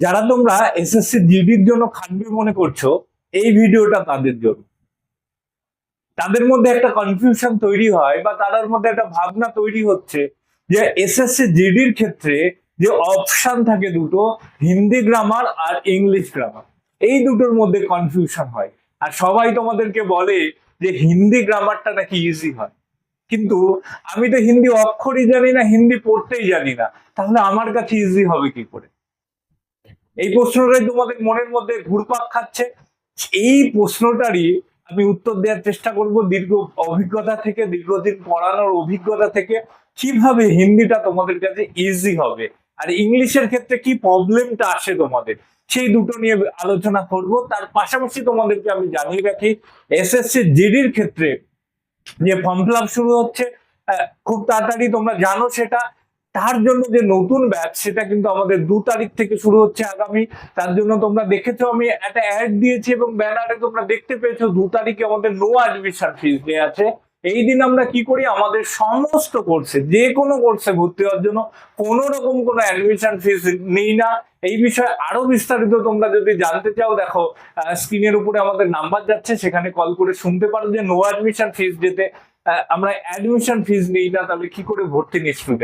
যারা তোমরা এসএসসি জিডির জন্য খাটবে মনে করছ, এই ভিডিওটা তাদের জন্য। তাদের মধ্যে একটা কনফিউশন তৈরি হয় বা তাদের মধ্যে একটা ভাবনা তৈরি হচ্ছে যে এসএসসি জিডির ক্ষেত্রে যে অপশন থাকে দুটো, হিন্দি গ্রামার আর ইংলিশ গ্রামার এই দুটোর মধ্যে কনফিউশন হয়। আর সবাই তোমাদেরকে বলে যে হিন্দি গ্রামারটা নাকি ইজি হয়। কিন্তু আমি তো হিন্দি অক্ষরই জানি না, হিন্দি পড়তেই জানি না। তাহলে আমার কাছে ইজি হবে কি করে? এই প্রশ্নটাই তোমাদের মনের মধ্যে ঘুরপাক খাচ্ছে। এই প্রশ্নটারই আমি উত্তর দেওয়ার চেষ্টা করব দীর্ঘ অভিজ্ঞতা থেকে, দীর্ঘদিন পড়ানোর অভিজ্ঞতা থেকে, কীভাবে হিন্দিটা তোমাদের কাছে ইজি হবে আর ইংলিশের ক্ষেত্রে কি প্রবলেমটা আসে তোমাদের? সেই দুটো নিয়ে আলোচনা করব। তার পাশাপাশি তোমাদেরকে আমি জানিয়ে রাখি, এসএসসি জিডির ক্ষেত্রে যে ফর্ম ফিল শুরু হচ্ছে খুব তাড়াতাড়ি তোমরা জানো সেটা। তার জন্য যে নতুন ব্যাচ সেটা কিন্তু আমাদের দু তারিখ থেকে শুরু হচ্ছে আগামী। তার জন্য তোমরা দেখেছ, আমি একটা অ্যাড দিয়েছি এবং ব্যানারে তোমরা দেখতে পেয়েছ, দু তারিখে আমাদের নো অ্যাডমিশন ফিস ডে আছে। এই দিন আমরা কি করি? আমাদের সমস্ত কোর্সে যে কোনো কোর্সে ভর্তি হওয়ার জন্য কোনো রকম কোনো অ্যাডমিশন ফিস নেই না। এই বিষয়ে আরও বিস্তারিত তোমরা যদি জানতে চাও, দেখো স্ক্রিনের উপরে আমাদের নাম্বার যাচ্ছে, সেখানে কল করে শুনতে পারো যে নো অ্যাডমিশন ফিস যেতে আমরা অ্যাডমিশন ফিস নেই না, তাহলে কি করে ভর্তি নিশ্চিত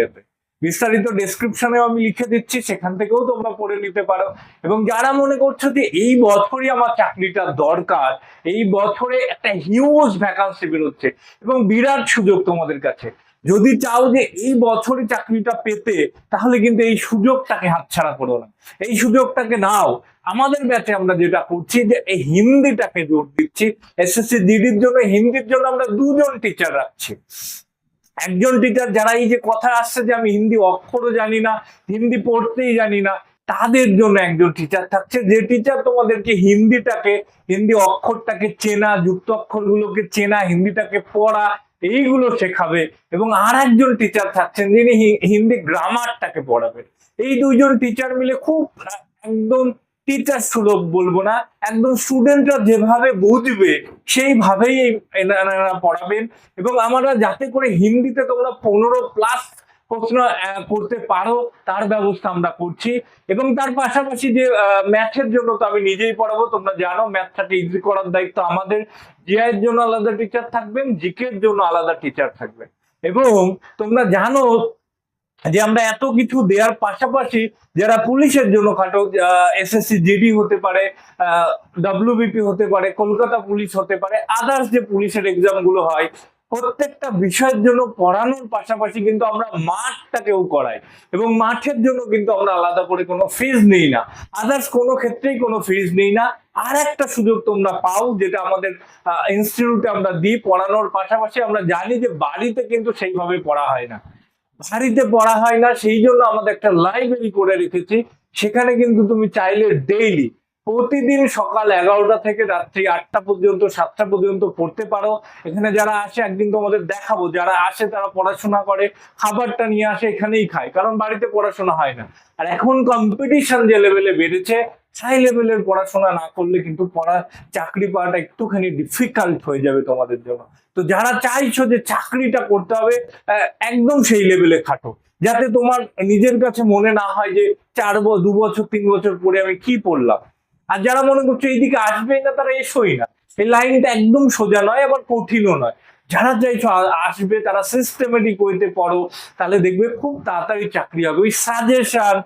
বিস্তারিত ডেসক্রিপশনেও আমি লিখে দিচ্ছি, সেখান থেকেও তোমরা পড়ে নিতে পারো। এবং যারা মনে করছ যে এই বছরই আমার চাকরিটা দরকার, এই বছরে একটা হিউজ ভ্যাকান্সি বেরোচ্ছে এবং বিরাট সুযোগ তোমাদের কাছে, যদি চাও যে এই বছরে চাকরিটা পেতে, তাহলে কিন্তু এই সুযোগটাকে হাতছাড়া করো না। এই সুযোগটাকে নাও। আমাদের ব্যাচে আমরা যেটা করছি যে এই হিন্দিটাকে জোর দিচ্ছি। এসএসসি জিডির জন্য, হিন্দির জন্য আমরা দুজন টিচার রাখছি। একজন টিচার যারা এই যে কথা আসছে যে আমি হিন্দি অক্ষরও জানি না, হিন্দি পড়তেই জানি না, তাদের জন্য একজন টিচার থাকছে। যে টিচার তোমাদেরকে হিন্দিটাকে, হিন্দি অক্ষরটাকে চেনা, যুক্ত অক্ষরগুলোকে চেনা, হিন্দিটাকে পড়া, এইগুলো শেখাবে। এবং আর একজন টিচার থাকছেন যিনি হিন্দি গ্রামারটাকে পড়াবেন। এই দুইজন টিচার মিলে খুব, একদম টিচার সুলভ বলব না। একদম স্টুডেন্টরা যেভাবে বুঝবে সেইভাবেই পড়াবেন। এবং আমরা যাতে করে হিন্দিতে তোমরা পনেরো প্লাস প্রশ্ন করতে পারো, তার ব্যবস্থা আমরা করছি। এবং তার পাশাপাশি যে ম্যাথের জন্য তো আমি নিজেই পড়াবো, তোমরা জানো ম্যাথটাকে ইজি করার দায়িত্ব আমাদের। জিআই এর জন্য আলাদা টিচার থাকবেন জিকে এর জন্য আলাদা টিচার থাকবেন। এবং তোমরা জানো যে আমরা এত কিছু দেওয়ার পাশাপাশি যারা পুলিশের জন্য খাটো এসএসসি জিডি হতে পারে ডাব্লিউবিপি হতে পারে, কলকাতা পুলিশ হতে পারে আদার্স যে পুলিশের এক্সামগুলো হয়, প্রত্যেকটা বিষয়ের জন্য পড়ানোর পাশাপাশি কিন্তু আমরা মাঠটাকেও করাই। এবং মাঠের জন্য কিন্তু আমরা আলাদা করে কোনো ফিজ নেই না। আদার্স কোনো ক্ষেত্রেই কোনো ফিজ নেই না। আর একটা সুযোগ তোমরা পাও, যেটা আমাদের ইনস্টিটিউটে আমরা দিই, পড়ানোর পাশাপাশি আমরা জানি যে বাড়িতে কিন্তু সেইভাবে পড়া হয় না। বাড়িতে পড়া হয় না, সেই জন্য আমাদের একটা লাইব্রেরি করে রেখেছি। সেখানে কিন্তু তুমি চাইলে ডেইলি প্রতিদিন সকাল এগারোটা থেকে রাত্রি আটটা পর্যন্ত, সাতটা পর্যন্ত পড়তে পারো। এখানে যারা আসে, একদিন তোমাদের দেখাবো। যারা আসে, তারা পড়াশোনা করে, খাবারটা নিয়ে আসে, এখানেই খায়, কারণ বাড়িতে পড়াশোনা হয় না। আর এখন কম্পিটিশন যে লেভেলে বেড়েছে হাই লেভেলের পড়াশোনা না করলে কিন্তু পড়া চাকরি পাওয়াটা একটুখানি ডিফিকাল্ট হয়ে যাবে তোমাদের জন্য। তো যারা চাইছো যে চাকরিটা করতে হবে একদম সেই লেভেলে খাটো। যাতে তোমার নিজের কাছে মনে না হয় যে চার দু বছর, তিন বছর পরে আমি কি পড়লাম। আর যারা মনে করছ এইদিকে আসবেই না, তারা এসোই না। এই লাইনটা একদম সোজা নয়, আবার কঠিনও নয়। যারা চাইছো আসবে, তারা সিস্টেমেটিক ওয়েতে পড়ো, তাহলে দেখবে খুব তাড়াতাড়ি চাকরি হবে। ওই সাজেশন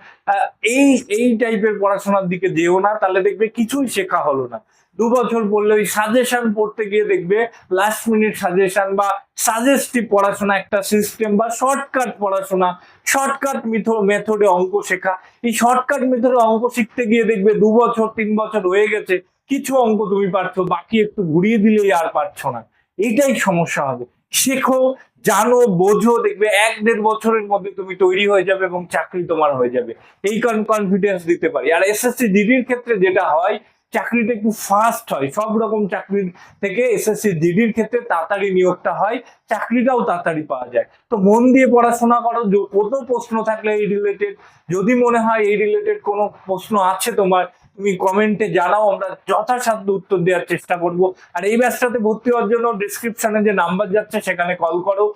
এই এই টাইপের পড়াশোনার দিকে যেও না, তাহলে দেখবে কিছুই শেখা হলো না। দু বছর পড়লে ওই সাজেশন পড়তে গিয়ে দেখবে লাস্ট মিনিট সাজেশন বা সাজেস্টিভ পড়াশোনা একটা সিস্টেম বা শর্টকাট পড়াশোনা শর্টকাট মেথডে অঙ্ক শেখা। এই শর্টকাট মেথডে অঙ্ক শিখতে গিয়ে দেখবে দু বছর, তিন বছর হয়ে গেছে, কিছু অঙ্ক তুমি পারছ, বাকি একটু ঘুরিয়ে দিলেই আর পারছ না। এইটাই সমস্যা হবে। শেখো, জানো, বোঝো, দেখবে এক দেড় বছরের মধ্যে তুমি তৈরি হয়ে যাবে এবং চাকরি তোমার হয়ে যাবে। এই কনফিডেন্স দিতে পারি। আর এসএসসি ডিডির ক্ষেত্রে যেটা হয় চাকরিটা একটু ফাস্ট হয়। সব রকম চাকরির থেকে এসএসসি জিডির ক্ষেত্রে তাড়াতাড়ি নিয়োগটা হয়, চাকরিটাও তাড়াতাড়ি পাওয়া যায়। তো মন দিয়ে পড়াশোনা করো কোনো প্রশ্ন থাকলে এই রিলেটেড যদি মনে হয় এই রিলেটেড কোনো প্রশ্ন আছে তোমার তুমি কমেন্টে জানাও, আমরা যথাসাধ্য উত্তর দেওয়ার চেষ্টা করব। আর এই ব্যাচটাতে ভর্তি হওয়ার জন্য ডিসক্রিপশনে যে নাম্বার যাচ্ছে, সেখানে কল করো।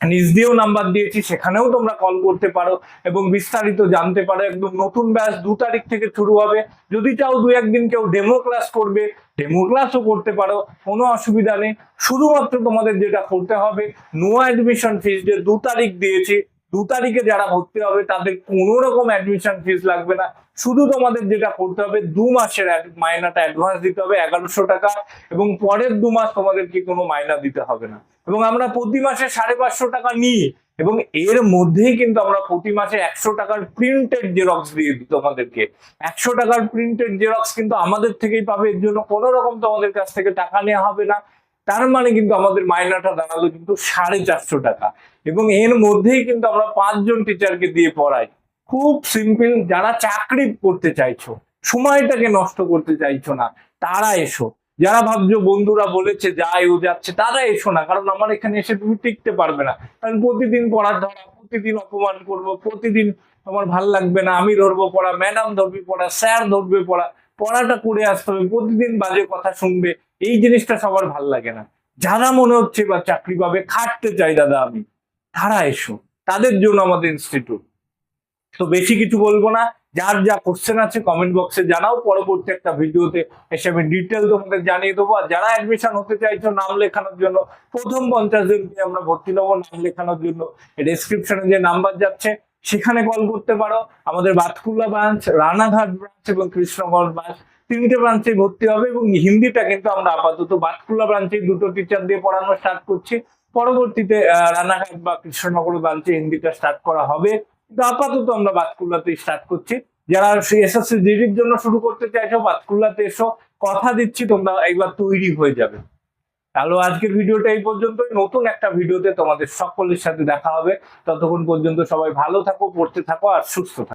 নিজ দিয়েও নাম্বার দিয়েছি, সেখানেও তোমরা কল করতে পারো এবং বিস্তারিত জানতে পারো। একদম নতুন ব্যাচ, দু তারিখ থেকে শুরু হবে। যদি চাও দু একদিন কেউ ডেমো ক্লাস করবে ডেমো ক্লাসও করতে পারো, কোনো অসুবিধা নেই। শুধুমাত্র তোমাদের যেটা করতে হবে নো অ্যাডমিশন ফিস যে দু তারিখ দিয়েছি দু তারিখে যারা ভর্তি হবে, তাদের কোনো রকম অ্যাডমিশন ফিস লাগবে না। শুধু তোমাদের যেটা করতে হবে, দু মাসের মাইনাটা অ্যাডভান্স দিতে হবে, এগারোশো টাকা, এবং পরের দু মাস তোমাদেরকে কোনো মাইনা দিতে হবে না। এবং আমরা প্রতি মাসে সাড়ে পাঁচশো টাকা নিই, এবং এর মধ্যেই কিন্তু আমরা প্রতি মাসে একশো টাকার প্রিন্টেড জেরক্স দিয়ে দিই তোমাদেরকে। একশো টাকার প্রিন্টেড জেরক্স কিন্তু আমাদের থেকেই পাবে, এর জন্য কোনো রকম তোমাদের কাছ থেকে টাকা নেওয়া হবে না। তার মানে কিন্তু আমাদের মাইনাটা দাঁড়াল কিন্তু সাড়ে চারশো টাকা। এবং এর মধ্যেই কিন্তু আমরা পাঁচজন টিচারকে দিয়ে পড়াই। খুব সিম্পল যারা চাকরি করতে চাইছো, সময়টাকে নষ্ট করতে চাইছো না, তারা এসো। যারা ভাবছ বন্ধুরা বলেছে যাই ও যাচ্ছে, তারা এসো না, কারণ আমার এখানে এসে তুমি টিকতে পারবে না। কারণ প্রতিদিন পড়ার ধরা, প্রতিদিন অপমান করব, প্রতিদিন আমার ভালো লাগবে না, আমি ধরবো পড়া ম্যাডাম ধরবে পড়া স্যার ধরবে পড়া, পড়াটা করে আসতে হবে, প্রতিদিন বাজে কথা শুনবে এই জিনিসটা সবার ভালো লাগে না। যারা মনে হচ্ছে বা চাকরি পাবে, খাটতে চাই দাদা আমি। তারা এসো। তাদের জন্য আমাদের ইনস্টিটিউট তো বেশি কিছু বলব না। যার যা কোশ্চেন আছে কমেন্ট বক্সে জানাও। পরবর্তী একটা ভিডিওতে এসে আমি ডিটেল তোমাদের জানিয়ে দেবো। আর যারা অ্যাডমিশন হতে চাইছো নাম লেখানোর জন্য, প্রথম পঞ্চাশ দিনকে আমরা ভর্তি নেব নাম লেখানোর জন্য। ডেসক্রিপশনে যে নাম্বার যাচ্ছে, সেখানে কল করতে পারো। আমাদের বাতকুল্লা ব্রাঞ্চ রানাঘাট ব্রাঞ্চ এবং কৃষ্ণগঞ্জ ব্রাঞ্চ তিনটে ব্রাঞ্চে ভর্তি হবে এবং হিন্দিটা কিন্তু আমরা আপাতত বাতকুল্লা ব্রাঞ্চে দুটো টিচার দিয়ে পড়ানো স্টার্ট করছি। পরবর্তীতে রানাঘাট বা কৃষ্ণনগর ব্রাঞ্চে হিন্দিটা স্টার্ট করা হবে। কিন্তু আপাতত আমরা বাতকুল্লাতে স্টার্ট করছি। যারা এসএসসি জিডির জন্য শুরু করতে চাইছো বাতকুল্লাতে এসো, কথা দিচ্ছি, তোমরা একবার তৈরি হয়ে যাবে। তাহলে আজকের ভিডিওটা এই পর্যন্তই। নতুন একটা ভিডিওতে তোমাদের সকলের সাথে দেখা হবে। ততক্ষণ পর্যন্ত সবাই ভালো থাকো, পড়তে থাকো, আর সুস্থ থাকো।